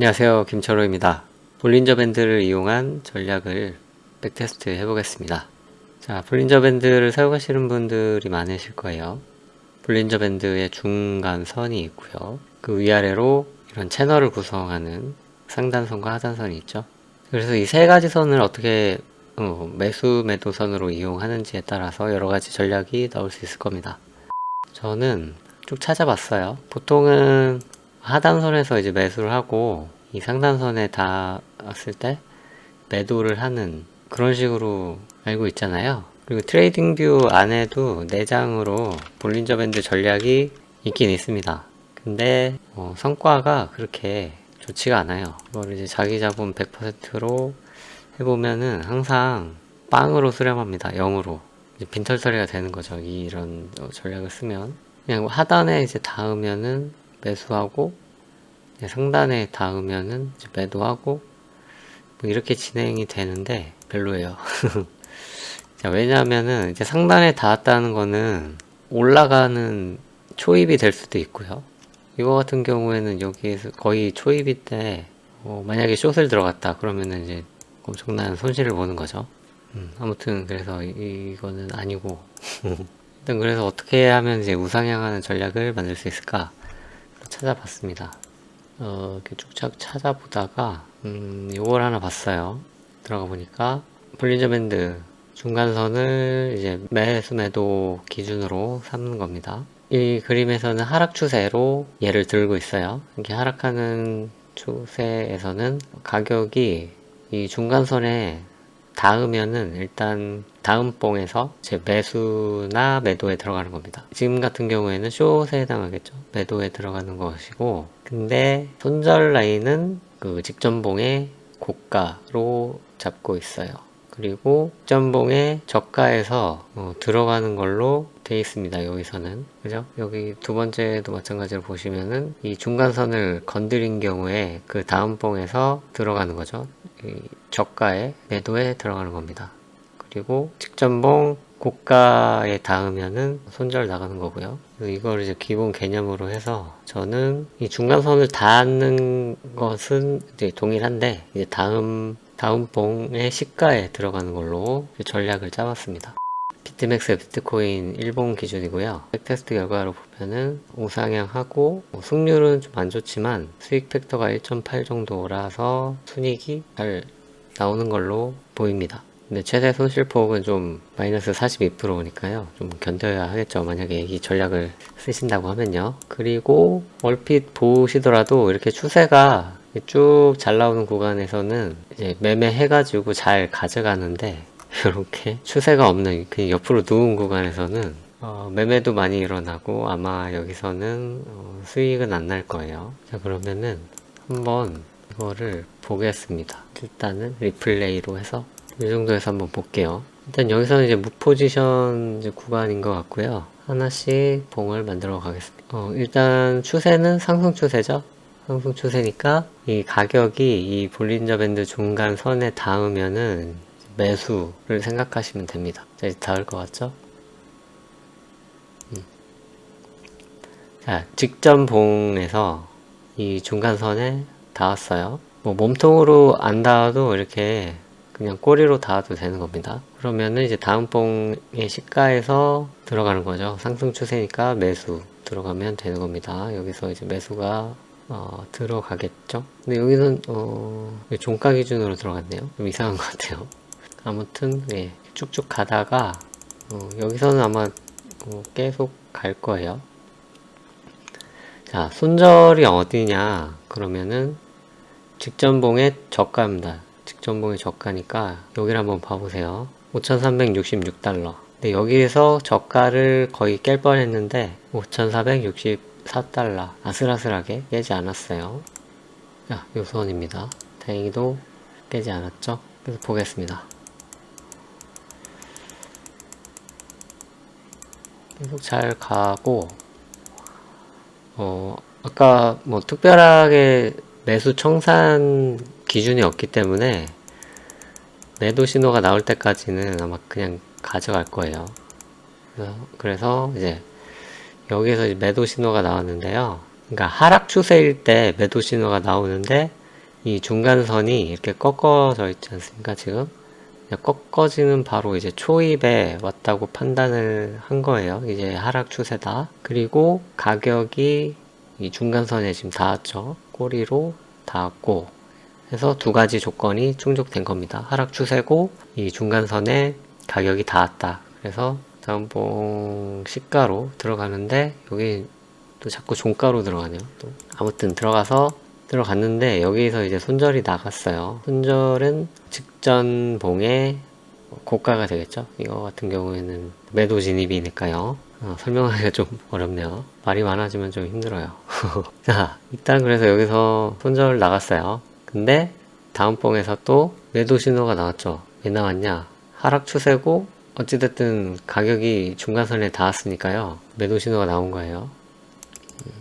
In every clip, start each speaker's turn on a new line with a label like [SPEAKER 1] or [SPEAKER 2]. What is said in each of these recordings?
[SPEAKER 1] 안녕하세요. 김철호입니다. 볼린저 밴드를 이용한 전략을 백테스트 해보겠습니다. 자 볼린저 밴드를 사용하시는 분들이 많으실 거예요. 볼린저 밴드의 중간 선이 있고요. 그 위아래로 이런 채널을 구성하는 상단선과 하단선이 있죠. 그래서 이 세 가지 선을 어떻게 어, 매수 매도선으로 이용하는지에 따라서 여러 가지 전략이 나올 수 있을 겁니다. 저는 쭉 찾아봤어요. 보통은 하단선에서 이제 매수를 하고 이 상단선에 닿았을 때 매도를 하는 그런 식으로 알고 있잖아요. 그리고 트레이딩 뷰 안에도 내장으로 볼린저 밴드 전략이 있긴 있습니다. 근데 어, 성과가 그렇게 좋지가 않아요. 이걸 이제 자기 자본 100%로 해보면은 항상 빵으로 수렴합니다. 0으로. 빈털터리가 되는 거죠. 이- 이런 어, 전략을 쓰면. 그냥 하단에 이제 닿으면은 매수하고 네, 상단에 닿으면은 매도하고 뭐 이렇게 진행이 되는데 별로예요. 자, 왜냐하면은 이제 상단에 닿았다는 거는 올라가는 초입이 될 수도 있고요. 이거 같은 경우에는 여기에서 거의 초입이 때 어, 만약에 숏을 들어갔다 그러면은 이제 엄청난 손실을 보는 거죠. 음, 아무튼 그래서 이, 이거는 아니고 일단 그래서 어떻게 하면 이제 우상향하는 전략을 만들 수 있을까 찾아봤습니다. 어, 이렇게 쭉쭉 찾아보다가, 음, 요걸 하나 봤어요. 들어가 보니까, 볼린저 밴드 중간선을 이제 매수 매도 기준으로 삼는 겁니다. 이 그림에서는 하락 추세로 얘를 들고 있어요. 이렇게 하락하는 추세에서는 가격이 이 중간선에 닿으면은 일단 다음 봉에서 제 매수나 매도에 들어가는 겁니다. 지금 같은 경우에는 숏에 해당하겠죠. 매도에 들어가는 것이고, 근데 손절 라인은 그 직전봉의 고가로 잡고 있어요. 그리고 직전봉의 저가에서 어, 들어가는 걸로 돼 있습니다. 여기서는 그죠? 여기 두 번째도 마찬가지로 보시면은 이 중간선을 건드린 경우에 그 다음 봉에서 들어가는 거죠. 이 저가에 매도에 들어가는 겁니다. 그리고 직전봉 고가에 닿으면은 손절 나가는 거고요. 이걸 이제 기본 개념으로 해서 저는 이 중간선을 닿는 것은 이제 동일한데 이제 다음 다음 봉의 시가에 들어가는 걸로 전략을 짜봤습니다. 비트맥스 비트코인 일본 기준이고요. 백테스트 결과로 보면은 우상향하고 뭐 승률은 좀 안 좋지만 수익 팩터가 1.8 정도라서 순익이 잘 나오는 걸로 보입니다. 근데 최대 손실 폭은 좀 마이너스 42%니까요. 좀 견뎌야 하겠죠. 만약에 이 전략을 쓰신다고 하면요. 그리고 얼핏 보시더라도 이렇게 추세가 쭉 잘 나오는 구간에서는 이제 매매해가지고 잘 가져가는데 이렇게 추세가 없는 그냥 옆으로 누운 구간에서는 어, 매매도 많이 일어나고 아마 여기서는 어, 수익은 안 날 거예요. 자 그러면은 한번 이거를 보겠습니다. 일단은 리플레이로 해서 이 정도에서 한번 볼게요. 일단 여기서는 이제 무포지션 이제 구간인 것 같고요. 하나씩 봉을 만들어 가겠습니다. 어, 일단 추세는 상승 추세죠. 상승 추세니까 이 가격이 이 볼린저 밴드 중간 선에 닿으면은 매수를 생각하시면 됩니다. 자, 이제 닿을 것 같죠? 음. 자, 직전 봉에서 이 중간선에 닿았어요. 뭐 몸통으로 안 닿아도 이렇게 그냥 꼬리로 닿아도 되는 겁니다. 그러면은 이제 다음 봉의 시가에서 들어가는 거죠. 상승 추세니까 매수 들어가면 되는 겁니다. 여기서 이제 매수가 어, 들어가겠죠. 근데 여기는 어, 종가 기준으로 들어갔네요. 좀 이상한 것 같아요. 아무튼 예, 쭉쭉 가다가 어, 여기서는 아마 어, 계속 갈 거예요. 자, 손절이 어디냐? 그러면은 직전봉의 저가입니다. 직전봉의 저가니까 여기를 한번 봐보세요. 5,366달러. 근데 여기에서 저가를 거의 깰 뻔했는데 5,464달러 아슬아슬하게 깨지 않았어요. 자, 요 선입니다. 다행히도 깨지 않았죠? 그래서 보겠습니다. 계속 잘 가고 어, 아까 뭐 특별하게 매수 청산 기준이 없기 때문에 매도 신호가 나올 때까지는 아마 그냥 가져갈 거예요. 그래서, 이제 여기에서 매도 신호가 나왔는데요. 그러니까 하락 추세일 때 매도 신호가 나오는데 이 중간선이 이렇게 꺾어져 있지 않습니까? 지금 꺾어지는 바로 이제 초입에 왔다고 판단을 한 거예요. 이제 하락 추세다. 그리고 가격이 이 중간선에 지금 닿았죠. 꼬리로 닿았고 해서 두 가지 조건이 충족된 겁니다. 하락 추세고 이 중간선에 가격이 닿았다. 그래서 다음봉 시가로 들어가는데 여기 또 자꾸 종가로 들어가네요. 또 아무튼 들어가서 들어갔는데 여기서 이제 손절이 나갔어요. 손절은 직전 봉의 고가가 되겠죠. 이거 같은 경우에는 매도 진입이니까요. 어, 설명하기가 좀 어렵네요. 말이 많아지면 좀 힘들어요. 자, 일단 그래서 여기서 손절 나갔어요. 근데 다음 봉에서 또 매도 신호가 나왔죠. 왜 나왔냐? 하락 추세고 어찌됐든 가격이 중간선에 닿았으니까요. 매도 신호가 나온 거예요. 음,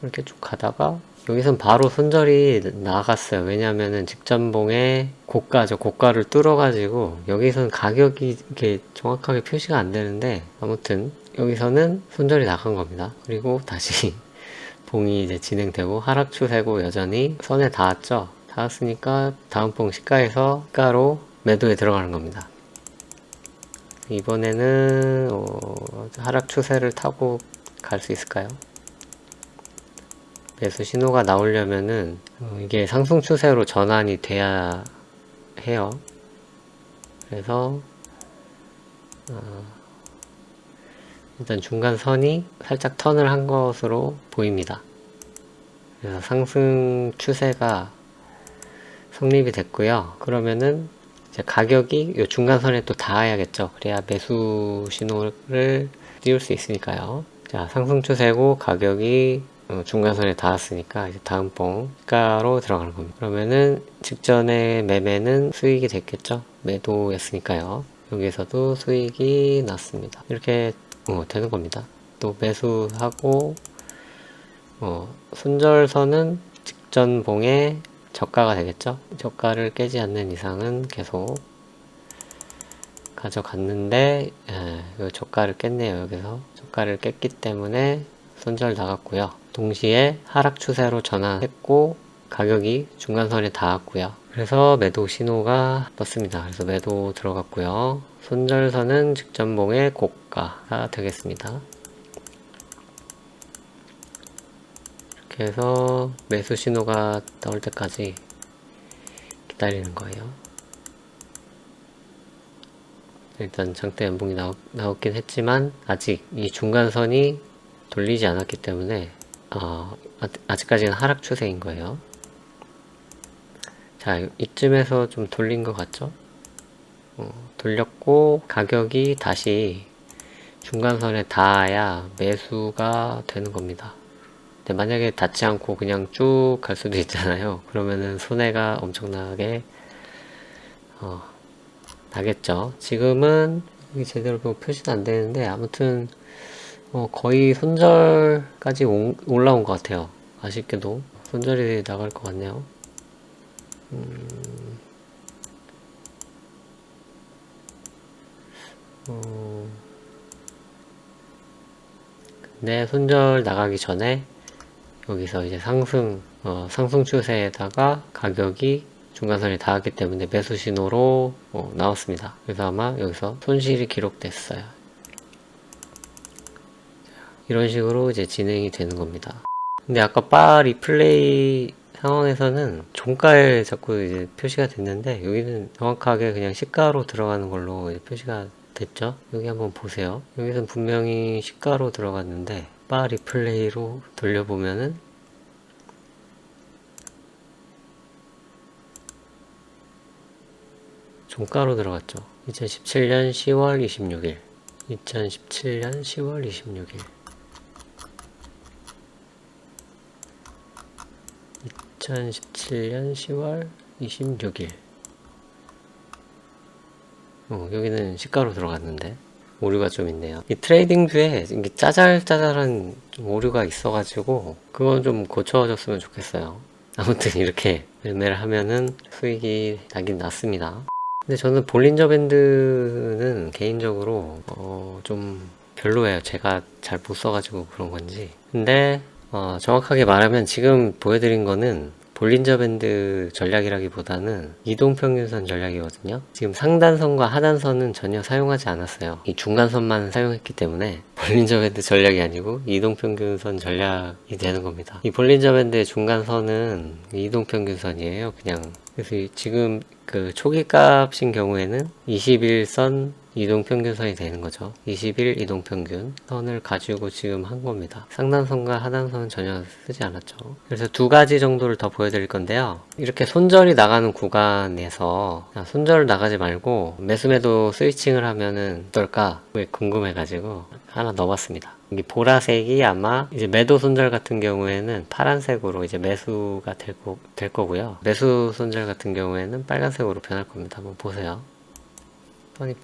[SPEAKER 1] 이렇게 쭉 가다가 여기선 바로 손절이 나갔어요. 왜냐면은 직전봉에 고가죠. 고가를 뚫어가지고 여기선 가격이 이렇게 정확하게 표시가 안 되는데 아무튼 여기서는 손절이 나간 겁니다. 그리고 다시 봉이 이제 진행되고 하락 추세고 여전히 선에 닿았죠. 닿았으니까 다음 봉 시가에서 시가로 매도에 들어가는 겁니다. 이번에는 어, 하락 추세를 타고 갈 수 있을까요? 매수 신호가 나오려면은 어, 이게 상승 추세로 전환이 돼야 해요. 그래서 어, 일단 중간 선이 살짝 턴을 한 것으로 보입니다. 그래서 상승 추세가 성립이 됐고요. 그러면은 이제 가격이 이 중간선에 또 닿아야겠죠. 그래야 매수 신호를 띄울 수 있으니까요. 자, 상승 추세고 가격이 어, 중간선에 닿았으니까 이제 다음 봉가로 들어가는 겁니다. 그러면은 직전에 매매는 수익이 됐겠죠? 매도였으니까요. 여기에서도 수익이 났습니다. 이렇게 어, 되는 겁니다. 또 매수하고 어, 순절선은 직전 봉의 저가가 되겠죠? 저가를 깨지 않는 이상은 계속 가져갔는데 예, 저가를 깼네요 여기서 저가를 깼기 때문에 손절 나갔고요 동시에 하락 추세로 전환했고 가격이 중간선에 닿았고요. 그래서 매도 신호가 떴습니다. 그래서 매도 들어갔고요. 손절선은 직전봉의 고가가 되겠습니다. 이렇게 해서 매수 신호가 나올 때까지 기다리는 거예요. 일단 장대 연봉이 나오, 나오긴 했지만 아직 이 중간선이 돌리지 않았기 때문에 어, 아직까지는 하락 추세인 거예요. 자 이쯤에서 좀 돌린 것 같죠? 어, 돌렸고 가격이 다시 중간선에 닿아야 매수가 되는 겁니다. 근데 만약에 닿지 않고 그냥 쭉 갈 수도 있잖아요. 그러면은 손해가 엄청나게 어, 나겠죠. 지금은 제대로 표시는 안 되는데 아무튼 어, 거의 손절까지 오, 올라온 것 같아요. 아쉽게도 손절이 나갈 것 같네요. 음, 어, 근데 손절 나가기 전에 여기서 이제 상승, 어, 상승 추세에다가 가격이 중간선에 닿았기 때문에 매수 신호로 어, 나왔습니다. 그래서 아마 여기서 손실이 기록됐어요. 이런 식으로 이제 진행이 되는 겁니다. 근데 아까 바 리플레이 상황에서는 종가에 자꾸 이제 표시가 됐는데 여기는 정확하게 그냥 시가로 들어가는 걸로 표시가 됐죠. 여기 한번 보세요. 여기서는 분명히 시가로 들어갔는데 바 리플레이로 돌려보면은 종가로 들어갔죠. 2017년 10월 26일 2017년 10월 26일 2017년 10월 26일 어, 여기는 시가로 들어갔는데 오류가 좀 있네요. 이 트레이딩 뷰에 이게 짜잘짜잘한 좀 오류가 있어가지고 그건 좀 고쳐졌으면 좋겠어요. 아무튼 이렇게 매매를 하면은 수익이 나긴 났습니다. 근데 저는 볼린저 밴드는 개인적으로 어 좀 별로예요. 제가 잘 못 써가지고 그런 건지. 근데 어 정확하게 말하면 지금 보여드린 거는 볼린저 밴드 전략이라기보다는 이동평균선 전략이거든요. 지금 상단선과 하단선은 전혀 사용하지 않았어요. 이 중간선만 사용했기 때문에 볼린저 밴드 전략이 아니고 이동평균선 전략이 되는 겁니다. 이 볼린저 밴드의 중간선은 이동평균선이에요. 그냥 그래서 이- 지금 그 초기 값인 경우에는 21선 이동 평균선이 되는 거죠. 21 이동 평균 선을 가지고 지금 한 겁니다. 상단선과 하단선은 전혀 쓰지 않았죠. 그래서 두 가지 정도를 더 보여드릴 건데요. 이렇게 손절이 나가는 구간에서 그냥 손절 나가지 말고 매수매도 스위칭을 하면은 어떨까 왜 궁금해가지고 하나 넣어봤습니다. 이 보라색이 아마 이제 매도 손절 같은 경우에는 파란색으로 이제 매수가 될, 거, 될 거고요. 매수 손절 같은 경우에는 빨간색으로 변할 겁니다. 한번 보세요.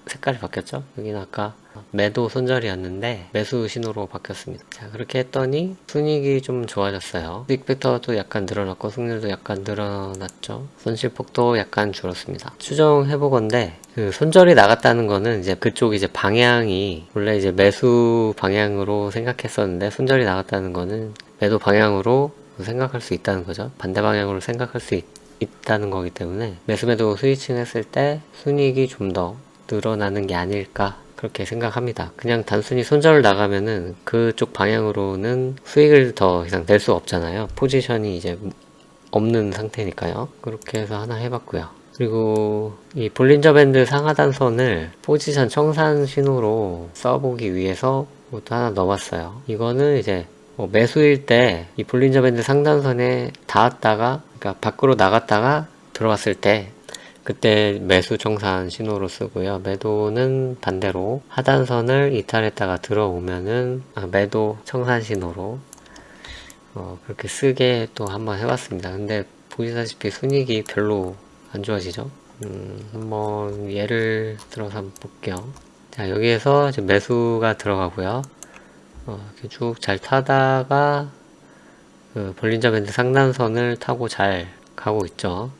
[SPEAKER 1] 색깔이 바뀌었죠? 여기는 아까 매도 손절이었는데 매수 신호로 바뀌었습니다. 자, 그렇게 했더니 순이익이 좀 좋아졌어요. 수익 벡터도 약간 늘어났고 승률도 약간 늘어났죠. 손실폭도 약간 줄었습니다. 추정해보건데 그 손절이 나갔다는 거는 이제 그쪽 이제 방향이 원래 이제 매수 방향으로 생각했었는데 손절이 나갔다는 거는 매도 방향으로 생각할 수 있다는 거죠. 반대 방향으로 생각할 수 있, 있다는 거기 때문에 매수 매도 스위칭 했을 때 순이익이 좀더 늘어나는 게 아닐까 그렇게 생각합니다. 그냥 단순히 손절 나가면은 그쪽 방향으로는 수익을 더 이상 낼 수 없잖아요. 포지션이 이제 없는 상태니까요. 그렇게 해서 하나 해봤고요. 그리고 이 볼린저 밴드 상하단선을 포지션 청산 신호로 써보기 위해서 또 하나 넣어봤어요. 이거는 이제 뭐 매수일 때 이 볼린저 밴드 상단선에 닿았다가 그러니까 밖으로 나갔다가 들어왔을 때 그때 매수 청산 신호로 쓰고요. 매도는 반대로 하단선을 이탈했다가 들어오면은 아, 매도 청산 신호로 어, 그렇게 쓰게 또 한번 해봤습니다. 근데 보시다시피 순익이 별로 안 좋아지죠. 음, 한번 예를 들어서 한번 볼게요. 자, 여기에서 이제 매수가 들어가고요. 어, 쭉 잘 타다가 그 볼린저 밴드 상단선을 타고 잘 가고 있죠.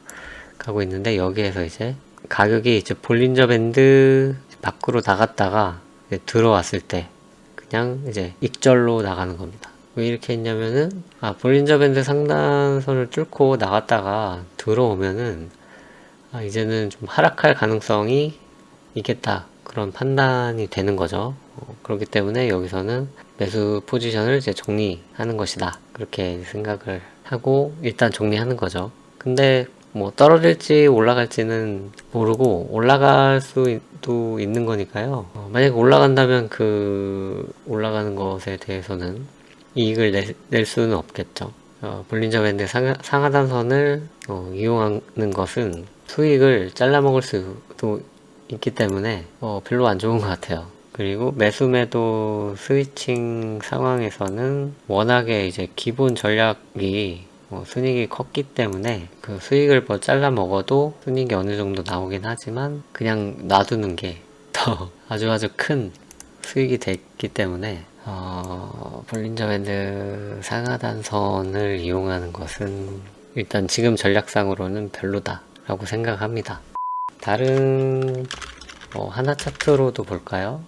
[SPEAKER 1] 가고 있는데 여기에서 이제 가격이 이제 볼린저 밴드 밖으로 나갔다가 들어왔을 때 그냥 이제 익절로 나가는 겁니다. 왜 이렇게 했냐면은 아 볼린저 밴드 상단선을 뚫고 나갔다가 들어오면은 아 이제는 좀 하락할 가능성이 있겠다 그런 판단이 되는 거죠. 어, 그렇기 때문에 여기서는 매수 포지션을 이제 정리하는 것이다 그렇게 생각을 하고 일단 정리하는 거죠. 근데 뭐 떨어질지 올라갈지는 모르고 올라갈 수도 있는 거니까요. 어, 만약에 올라간다면 그 올라가는 것에 대해서는 이익을 내, 낼 수는 없겠죠. 어, 볼린저 밴드 상하, 상하단선을 어, 이용하는 것은 수익을 잘라먹을 수도 있기 때문에 어, 별로 안 좋은 것 같아요. 그리고 매수매도 스위칭 상황에서는 워낙에 이제 기본 전략이 뭐 순익이 컸기 때문에 그 수익을 뭐 잘라 먹어도 순익이 어느 정도 나오긴 하지만 그냥 놔두는 게 더 아주 아주 큰 수익이 됐기 때문에 어, 볼린저 밴드 상하단선을 이용하는 것은 일단 지금 전략상으로는 별로다 라고 생각합니다. 다른 뭐 하나 차트로도 볼까요?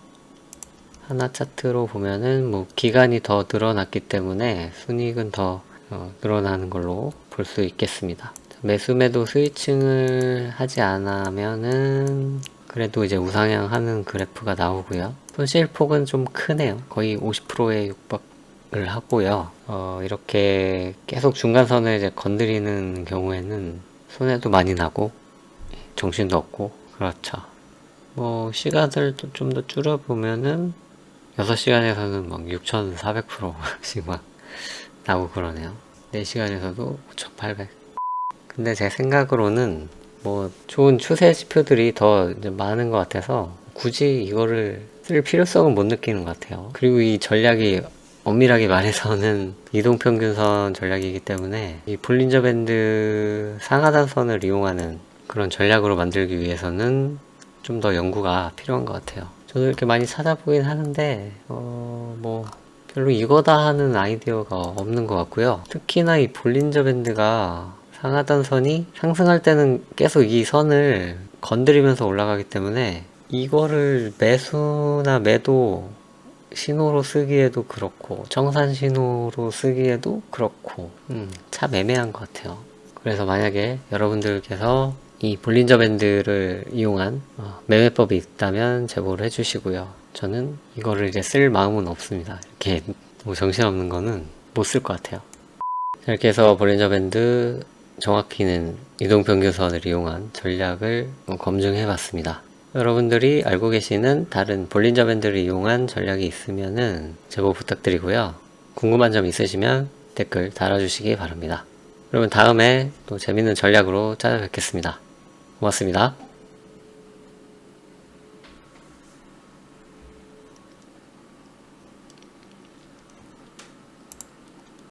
[SPEAKER 1] 하나 차트로 보면은 뭐 기간이 더 늘어났기 때문에 순이익은 더 어, 늘어나는 걸로 볼 수 있겠습니다. 매수매도 스위칭을 하지 않으면은 그래도 이제 우상향 하는 그래프가 나오고요. 손실폭은 좀 크네요. 거의 50%에 육박을 하고요. 어, 이렇게 계속 중간선을 이제 건드리는 경우에는 손해도 많이 나고 정신도 없고 그렇죠. 뭐 시간을 좀 더 줄여보면은 6시간에서는 막 6,400%씩 막 나고 그러네요. 4시간에서도 5,800. 근데 제 생각으로는 뭐 좋은 추세 지표들이 더 많은 것 같아서 굳이 이거를 쓸 필요성은 못 느끼는 것 같아요. 그리고 이 전략이 엄밀하게 말해서는 이동평균선 전략이기 때문에 이 볼린저 밴드 상하단선을 이용하는 그런 전략으로 만들기 위해서는 좀 더 연구가 필요한 것 같아요. 저도 이렇게 많이 찾아보긴 하는데, 어, 뭐, 별로 이거다 하는 아이디어가 없는 것 같고요. 특히나 이 볼린저 밴드가 상하단 선이 상승할 때는 계속 이 선을 건드리면서 올라가기 때문에 이거를 매수나 매도 신호로 쓰기에도 그렇고 청산 신호로 쓰기에도 그렇고 음, 참 애매한 것 같아요. 그래서 만약에 여러분들께서 이 볼린저 밴드를 이용한 어, 매매법이 있다면 제보를 해주시고요. 저는 이거를 이제 쓸 마음은 없습니다. 이렇게 뭐 정신없는 거는 못 쓸 것 같아요. 자, 이렇게 해서 볼린저 밴드 정확히는 이동평균선을 이용한 전략을 검증해 봤습니다. 여러분들이 알고 계시는 다른 볼린저 밴드를 이용한 전략이 있으면은 제보 부탁드리고요. 궁금한 점 있으시면 댓글 달아주시기 바랍니다. 그러면 다음에 또 재밌는 전략으로 찾아뵙겠습니다. 고맙습니다.